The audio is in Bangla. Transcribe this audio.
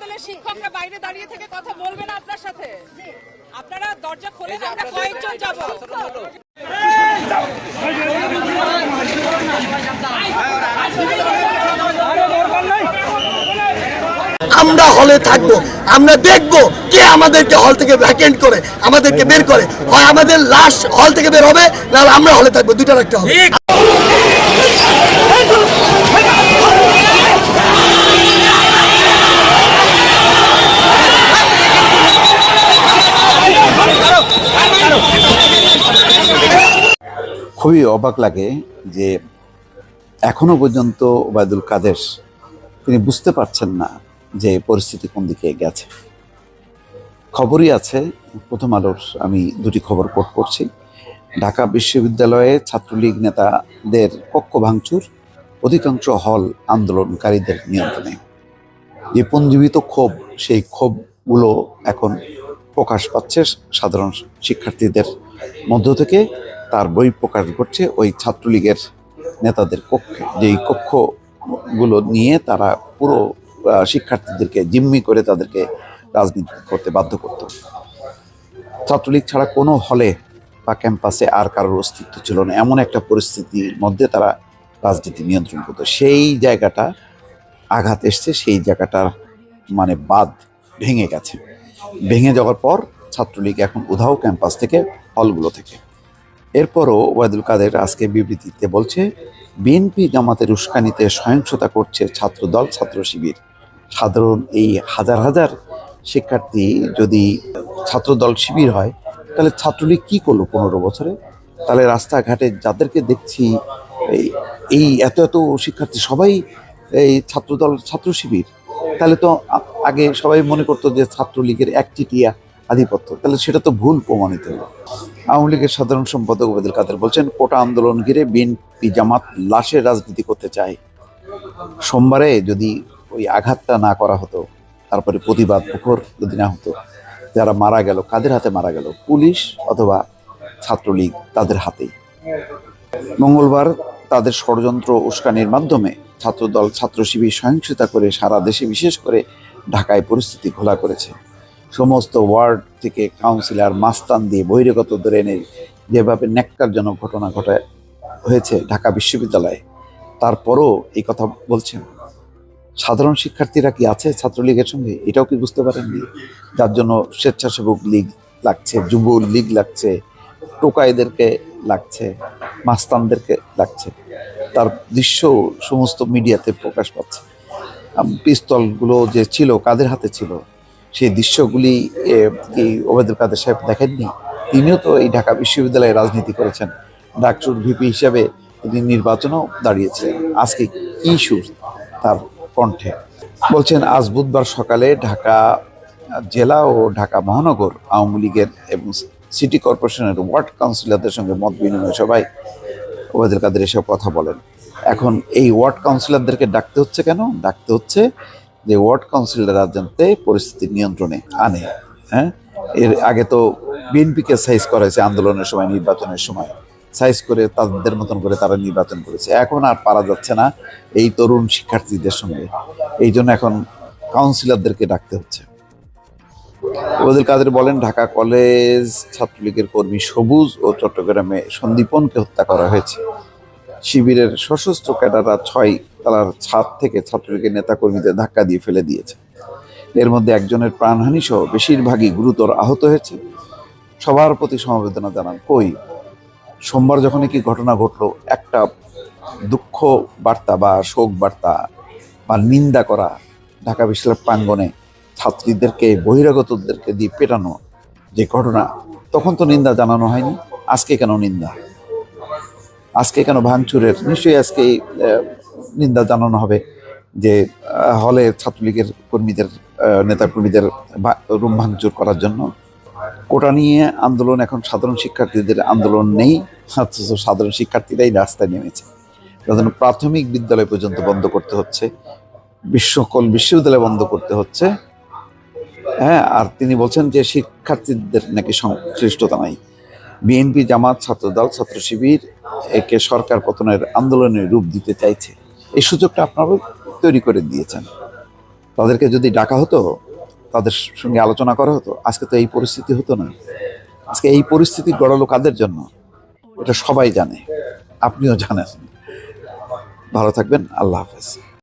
বিশ্ববিদ্যালয়ের শিক্ষকরা বাইরে দাঁড়িয়ে থেকে কথা বলবে না আপনার সাথে? আপনারা দরজা খোলে আমরা কয়েকজন যাব। আমরা হলে থাকব আমরা দেখব কে আমাদেরকে হল থেকে ভ্যাকেন্ট করে আমাদেরকে বের করে। হয় আমাদের লাশ হল থেকে বের হবে নাহলে আমরা হলে থাকব দুইটা রাখতে হবে। খুবই অবাক লাগে যে এখনও পর্যন্ত ওবায়দুল কাদের তিনি বুঝতে পারছেন না যে পরিস্থিতি কোন দিকে গেছে খবরই আছে, প্রথম আলোর আমি দুটি খবর কোট করছি। ঢাকা বিশ্ববিদ্যালয়ে ছাত্রলীগ নেতাদের কক্ষ ভাঙচুর, অধিকাংশ হল আন্দোলনকারীদের নিয়ন্ত্রণে। যে পঞ্জীবিত ক্ষোভ, সেই ক্ষোভগুলো এখন প্রকাশ পাচ্ছে সাধারণ শিক্ষার্থীদের মধ্য থেকে। তার বই প্রকাশ করছে ওই ছাত্রলীগের নেতাদের কক্ষে। যেই কক্ষগুলো নিয়ে তারা পুরো শিক্ষার্থীদেরকে জিম্মি করে তাদেরকে রাজনীতি করতে বাধ্য করত। ছাত্রলীগ ছাড়া কোনো হলে বা ক্যাম্পাসে আর কারোর অস্তিত্ব ছিল না। এমন একটা পরিস্থিতির মধ্যে তারা রাজনীতি নিয়ন্ত্রণ করতো। সেই জায়গাটা আঘাত এসছে, সেই জায়গাটার মানে বাদ ভেঙে গেছে। ভেঙে যাওয়ার পর ছাত্রলীগ এখন উধাও ক্যাম্পাস থেকে, হলগুলো থেকে। এরপরও ওয়াদুল কাদের আজকে বিবৃতিতে বলছে, বিএনপি জামাতের উস্কানিতে সহিংসতা করছে ছাত্রদল, ছাত্র শিবির। সাধারণ এই হাজার হাজার শিক্ষার্থী যদি ছাত্রদল শিবির হয়, তাহলে ছাত্রলীগ কি করল পনেরো বছরে? তাহলে রাস্তাঘাটে যাদেরকে দেখছি, এই- এত এত শিক্ষার্থী সবাই এই ছাত্রদল, ছাত্র শিবির। তাহলে তো আগে সবাই মনে করতো যে ছাত্রলীগের একটিটিয়া আধিপত্য। তাহলে সেটা তো ভুল প্রমাণিত হলো। আওয়ামী লীগের সাধারণ সম্পাদক ওবায়দুল কাদের বলছেন, কোটা আন্দোলন ঘিরে বিএনপি জামাত লাশের রাজনীতি করতে চায়। সোমবারে যদি ওই আঘাতটা না করা হতো, তারপরে প্রতিবাদ মুখর যদি না হতো, যারা মারা গেল, কাদের হাতে মারা গেল? পুলিশ অথবা ছাত্রলীগ তাদের হাতেই। মঙ্গলবার তাদের ষড়যন্ত্র উস্কানির মাধ্যমে ছাত্রদল ছাত্র শিবির সহিংসতা করে সারা দেশে বিশেষ করে ঢাকায় পরিস্থিতি ঘোলা করেছে। সমস্ত ওয়ার্ড থেকে কাউন্সিলর মাস্তান দিয়ে বহিরাগত ধরে এনে যেভাবে ন্যাক্কারজনক ঘটনা ঘটে, হয়েছে ঢাকা বিশ্ববিদ্যালয়ে, তারপরও এই কথা বলছেন। সাধারণ শিক্ষার্থীরা কি আছে ছাত্রলীগের সঙ্গে? এটাও কি বুঝতে পারেননি? যার জন্য স্বেচ্ছাসেবক লীগ লাগছে যুব লীগ লাগছে, টোকাইদেরকে লাগছে, মাস্তানদেরকে লাগছে। তার দৃশ্য সমস্ত মিডিয়াতে প্রকাশ পাচ্ছে। পিস্তলগুলো যে ছিল, কাদের হাতে ছিল? সেই দৃশ্যগুলি কি ওবায়দুল কাদের সাহেব দেখেননি? তিনিও তো এই ঢাকা বিশ্ববিদ্যালয়ে রাজনীতি করেছেন। ডাকসুর ভিপি হিসাবে তিনি নির্বাচনেও দাঁড়িয়েছিলেন। আজকে কি সুর তার কণ্ঠে? বলছেন, আজ বুধবার সকালে ঢাকা জেলা ও ঢাকা মহানগর আওয়ামী লীগের এবং সিটি কর্পোরেশনের ওয়ার্ড কাউন্সিলরদের সঙ্গে মত বিনিময় সভায় ওবায়দুল কাদের এসব কথা বলেন। এখন এই ওয়ার্ড কাউন্সিলরদেরকে ডাকতে হচ্ছে কেন? ডাকতে হচ্ছে যে ওয়ার্ড কাউন্সিলররা যাতে পরিস্থিতি নিয়ন্ত্রণে আনে হ্যাঁ? এর আগে তো বিএনপিকে সাইজ করা হয়েছে আন্দোলনের সময়, নির্বাচনের সময়। সাইজ করে তাদের মতন করে তারা নির্বাচন করেছে। এখন আর পারা যাচ্ছে না এই তরুণ শিক্ষার্থীদের সঙ্গে। এই জন্য এখন কাউন্সিলরদেরকে ডাকতে হচ্ছে। ওদের কাদের বলেন, ঢাকা কলেজ ছাত্রলীগের কর্মী সবুজ ও চট্টগ্রামে সন্দীপনকে হত্যা করা হয়েছে। শিবিরের সশস্ত্র ক্যাডাররা ছয় তালার ছাদ থেকে ছাত্রলীগের নেতাকর্মীদের ধাক্কা দিয়ে ফেলে দিয়েছে। এর মধ্যে একজনের প্রাণহানি সহ বেশিরভাগই গুরুতর আহত হয়েছে। সবার প্রতি সমবেদনা জানান, কই, সোমবার যখন কি ঘটনা ঘটলো, একটা দুঃখ বার্তা বা শোক বার্তা বা নিন্দা করা ঢাকা বিশ্ববিদ্যালয় প্রাঙ্গণে ছাত্রীদেরকে, বহিরাগতদেরকে দিয়ে পেটানো যে ঘটনা, তখন তো নিন্দা জানানো হয়নি। আজকে কেন নিন্দা? আজকে কেন ভাঙচুরের? নিশ্চয়ই আজকে নিন্দা জানানো হবে যে হলে ছাত্রলীগের কর্মীদের আহ, নেতা কর্মীদের ভা- রুম ভাঙচুর করার জন্য। কোটা নিয়ে আন্দোলন এখন সাধারণ শিক্ষার্থীদের আন্দোলন নেই সাধারণ শিক্ষার্থীরাই রাস্তায় নেমেছে। তাদের প্রাথমিক বিদ্যালয় পর্যন্ত বন্ধ করতে হচ্ছে বিশ্ব সকল বিশ্ববিদ্যালয় বন্ধ করতে হচ্ছে। হ্যাঁ আর তিনি বলছেন যে শিক্ষার্থীদের নাকি সংশ্লিষ্টতা নাই। বিএনপি জামাত ছাত্রদল ছাত্র শিবির একে সরকার পতনের আন্দোলনের রূপ দিতে চাইছে। এই সুযোগটা আপনারাও তৈরি করে দিয়েছেন। তাদেরকে যদি ডাকা হতো, তাদের সঙ্গে আলোচনা করা হতো, আজকে তো এই পরিস্থিতি হতো না। আজকে এই পরিস্থিতি গড়ালো কাদের জন্য? এটা সবাই জানে, আপনিও জানেন। ভালো থাকবেন, আল্লাহ হাফেজ।